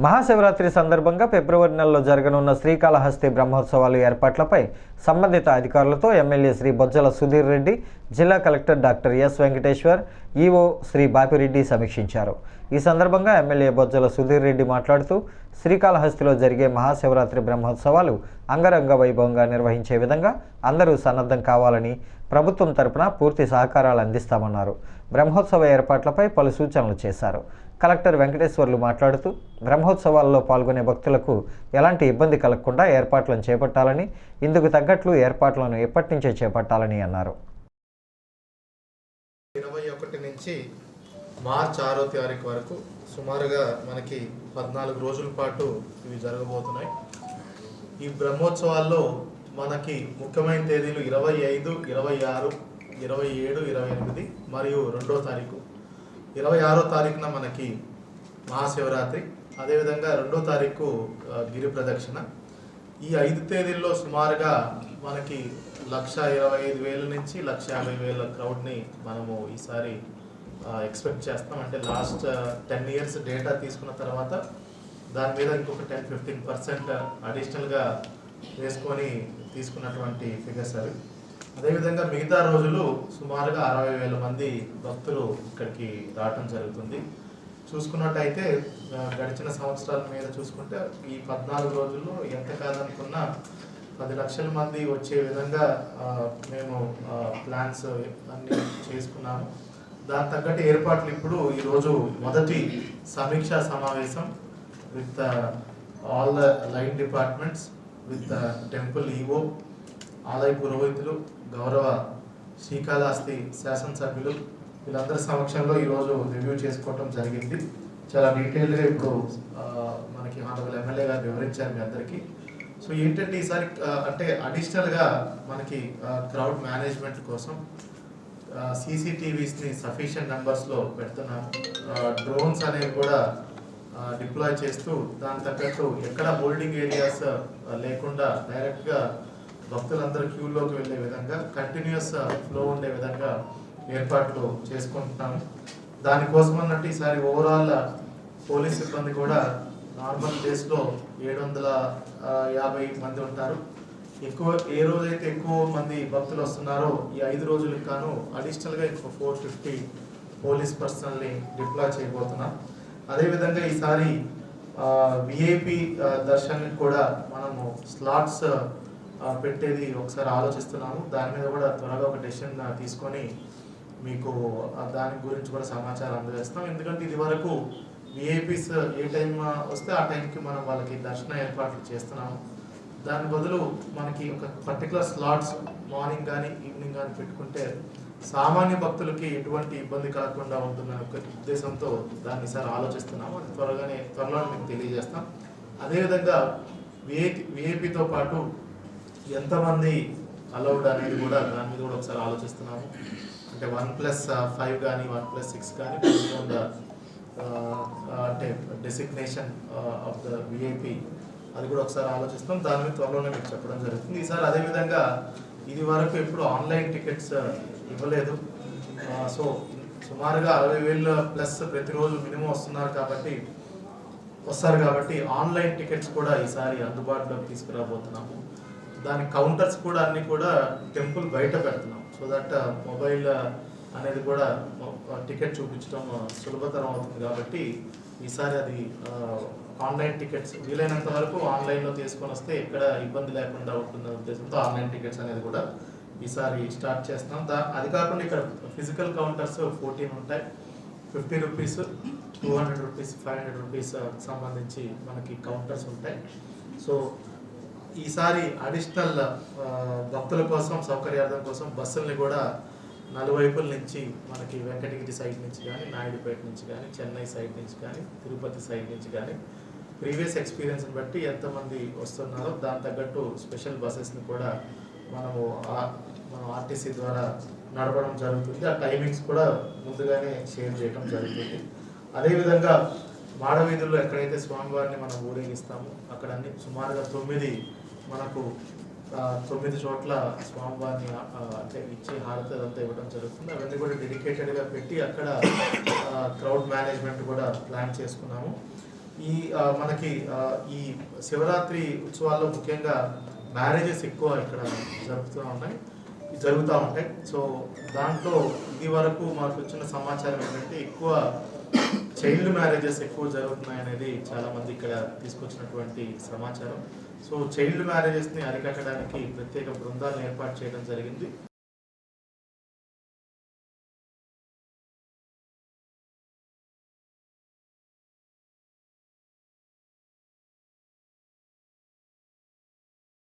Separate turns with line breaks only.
మహాశివరాత్రి సందర్భంగా ఫిబ్రవరి నెలలో జరగనున్న శ్రీకాళహస్తి బ్రహ్మోత్సవాలు ఏర్పాట్లపై సంబంధిత అధికారులతో ఎమ్మెల్యే శ్రీ బొజ్జల సుధీర్ రెడ్డి జిల్లా collector doctor S Venkateshwar EO Shri Bapireddy సమీక్షించారు. ఈ సందర్భంగా ఎమ్మెల్యే బొజ్జల సుధీర్ రెడ్డి మాట్లాడుతూ శ్రీకాళహస్తిలో జరిగే మహాశివరాత్రి బ్రహ్మోత్సవాలు అంగరంగ వైభవంగా నిర్వహించే విధంగా అందరూ సన్నద్ధం కావాలని ప్రభుత్వం తరపున పూర్తి సహకారాలు అందిస్తామన్నారు. బ్రహ్మోత్సవ ఏర్పాట్లపై పలు సూచనలు చేశారు. కలెక్టర్ వెంకటేశ్వర్లు మాట్లాడుతూ బ్రహ్మోత్సవాల్లో పాల్గొనే భక్తులకు ఎలాంటి ఇబ్బంది కలగకుండా ఏర్పాట్లను చేపట్టాలని ఇందుకు తగ్గట్లు ఏర్పాట్లను ఎప్పటి నుంచే చేపట్టాలని అన్నారు.
ఇరవై ఒకటి నుంచి మార్చ్ ఆరో తారీఖు వరకు సుమారుగా మనకి పద్నాలుగు రోజుల పాటు ఇవి జరగబోతున్నాయి. ఈ బ్రహ్మోత్సవాల్లో మనకి ముఖ్యమైన తేదీలు ఇరవై ఐదు ఇరవై ఆరు ఇరవై ఏడు ఇరవై ఎనిమిది మరియు రెండో తారీఖు. ఇరవై ఆరో తారీఖున మనకి మహాశివరాత్రి. అదేవిధంగా రెండో తారీఖు గిరి ప్రదక్షిణ. ఈ ఐదు తేదీల్లో సుమారుగా మనకి లక్ష ఇరవై ఐదు వేల నుంచి లక్ష యాభై వేల క్రౌడ్ని మనము ఈసారి ఎక్స్పెక్ట్ చేస్తాం. అంటే లాస్ట్ టెన్ ఇయర్స్ డేటా తీసుకున్న తర్వాత దాని మీద ఇంకొక టెన్ ఫిఫ్టీన్ పర్సెంట్ అడిషనల్గా వేసుకొని తీసుకున్నటువంటి ఫిగర్స్ అవి. అదేవిధంగా మిగతా రోజులు సుమారుగా అరవై వేల మంది భక్తులు ఇక్కడికి రావటం జరుగుతుంది. చూసుకున్నట్టయితే గడిచిన సంవత్సరాల మీద చూసుకుంటే ఈ పద్నాలుగు రోజుల్లో ఎంత కాదనుకున్నా పది లక్షల మంది వచ్చే విధంగా మేము ప్లాన్స్ అన్ని చేసుకున్నాము. దాని తగ్గట్టు ఏర్పాట్లు ఇప్పుడు ఈరోజు మొదటి సమీక్షా సమావేశం with all the line departments with temple EO ఆలయ పురోహితులు గౌరవ శ్రీకాళహస్తి శాసనసభ్యులు వీళ్ళందరి సమక్షంలో ఈరోజు రివ్యూ చేసుకోవటం జరిగింది. చాలా డీటెయిల్గా ఇప్పుడు మనకి హానరబుల్ ఎమ్మెల్యే గారు వివరించారు మీ అందరికీ. సో ఏంటంటే ఈసారి అంటే అడిషనల్గా మనకి క్రౌడ్ మేనేజ్మెంట్ కోసం సీసీటీవీస్ని సఫిషియంట్ నెంబర్స్లో పెడుతున్నాము. డ్రోన్స్ అనేవి కూడా డిప్లాయ్ చేస్తూ దాని తగ్గట్టు ఎక్కడ హోల్డింగ్ ఏరియాస్ లేకుండా డైరెక్ట్గా భక్తులందరూ క్యూలోకి వెళ్ళే విధంగా కంటిన్యూస్ ఫ్లో ఉండే విధంగా ఏర్పాట్లు చేసుకుంటున్నాము. దానికోసం అన్నట్టు ఈసారి ఓవరాల్ పోలీస్ సిబ్బంది కూడా నార్మల్ డేస్లో ఏడు వందల యాభై మంది ఉంటారు. ఎక్కువ ఏ రోజైతే ఎక్కువ మంది భక్తులు వస్తున్నారో ఈ ఐదు రోజులకు గాను అడిషనల్గా ఇంకో ఫోర్ ఫిఫ్టీ పోలీస్ పర్సనల్ని డిప్లాయ్ చేయబోతున్నాం. అదేవిధంగా ఈసారి విఐపి దర్శనానికి కూడా మనము స్లాట్స్ పెట్టేది ఒకసారి ఆలోచిస్తున్నాము దాని మీద కూడా త్వరగా ఒక డెసిషన్ తీసుకొని మీకు దాని గురించి కూడా సమాచారం అందజేస్తాం. ఎందుకంటే ఇది వరకు విఐపీస్ ఏ టైం వస్తే ఆ టైంకి మనం వాళ్ళకి దర్శన ఏర్పాట్లు చేస్తున్నాము. దాని బదులు మనకి ఒక పర్టికులర్ స్లాట్స్ మార్నింగ్ కానీ ఈవినింగ్ కానీ పెట్టుకుంటే సామాన్య భక్తులకి ఎటువంటి ఇబ్బంది కలగకుండా ఉంటుందనే ఒక ఉద్దేశంతో దాన్ని సార్ ఆలోచిస్తున్నాము. అది త్వరగానే త్వరలో మీకు తెలియజేస్తాం. అదేవిధంగా విఐపి విఐపితో పాటు ఎంతమంది అలౌడ్ అనేది కూడా దాని మీద కూడా ఒకసారి ఆలోచిస్తున్నాము. అంటే వన్ ప్లస్ ఫైవ్ కానీ వన్ ప్లస్ సిక్స్ కానీ అంటే డెసిగ్నేషన్ ఆఫ్ ద విఐపి అది కూడా ఒకసారి ఆలోచిస్తాం దాని మీద త్వరలోనే మీకు చెప్పడం జరుగుతుంది. ఈసారి అదేవిధంగా ఇది వరకు ఎప్పుడు ఆన్లైన్ టికెట్స్ ఇవ్వలేదు. సో సుమారుగా అరవై వేల ప్లస్ ప్రతిరోజు మినిమం వస్తున్నారు కాబట్టి వస్తారు కాబట్టి ఆన్లైన్ టికెట్స్ కూడా ఈసారి అందుబాటులోకి తీసుకురాబోతున్నాము. దాని కౌంటర్స్ కూడా అన్ని కూడా టెంపుల్ బయట పెడుతున్నాం. సో దట్ మొబైల్ అనేది కూడా uh, టికెట్ చూపించడం uh, సులభతరం అవుతుంది కాబట్టి ఈసారి అది uh, ఆన్లైన్ టికెట్స్ వీలైనంత వరకు ఆన్లైన్లో తీసుకొని వస్తే ఎక్కడ ఇబ్బంది లేకుండా ఉంటుందనే ఉద్దేశంతో ఆన్లైన్ టికెట్స్ అనేది కూడా ఈసారి స్టార్ట్ చేస్తున్నాం. దా అది కాకుండా ఇక్కడ ఫిజికల్ కౌంటర్స్ ఫోర్టీన్ ఉంటాయి. Fifty rupees two hundred rupees five hundred rupees సంబంధించి మనకి కౌంటర్స్ ఉంటాయి. సో ఈసారి అడిషనల్ భక్తుల కోసం సౌకర్యార్థం కోసం బస్సుల్ని కూడా నలువైపుల నుంచి మనకి వెంకటగిరి సైడ్ నుంచి కానీ నాయుడుపేట నుంచి కానీ చెన్నై సైడ్ నుంచి కానీ తిరుపతి సైడ్ నుంచి కానీ ప్రీవియస్ ఎక్స్పీరియన్స్ని బట్టి ఎంతమంది వస్తున్నారో దాని తగ్గట్టు స్పెషల్ బస్సెస్ని కూడా మనము మనం ఆర్టీసీ ద్వారా నడపడం జరుగుతుంది. ఆ టైమింగ్స్ కూడా ముందుగానే షేర్ చేయడం జరుగుతుంది. అదేవిధంగా మాడవీధుల్లో ఎక్కడైతే స్వామివారిని మనం ఊరేగిస్తామో అక్కడ అన్ని సుమారుగా తొమ్మిది మనకు తొమ్మిది చోట్ల స్వామివారిని అంటే ఇచ్చే హారతి అదంతా ఇవ్వడం జరుగుతుంది. అవన్నీ కూడా డెడికేటెడ్గా పెట్టి అక్కడ క్రౌడ్ మేనేజ్మెంట్ కూడా ప్లాన్ చేసుకున్నాము. ఈ మనకి ఈ శివరాత్రి ఉత్సవాల్లో ముఖ్యంగా మ్యారేజెస్ ఎక్కువ ఇక్కడ జరుగుతూ ఉన్నాయి జరుగుతూ ఉంటాయి. సో దాంట్లో ఇది వరకు మాకు వచ్చిన సమాచారం ఏంటంటే ఎక్కువ చైల్డ్ మ్యారేజెస్ ఎక్కువ జరుగుతున్నాయి అనేది చాలా మంది ఇక్కడ తీసుకొచ్చినటువంటి సమాచారం. సో చైల్డ్ మ్యారేజెస్ని అరికట్టడానికి ప్రత్యేక బృందాలను ఏర్పాటు చేయడం జరిగింది.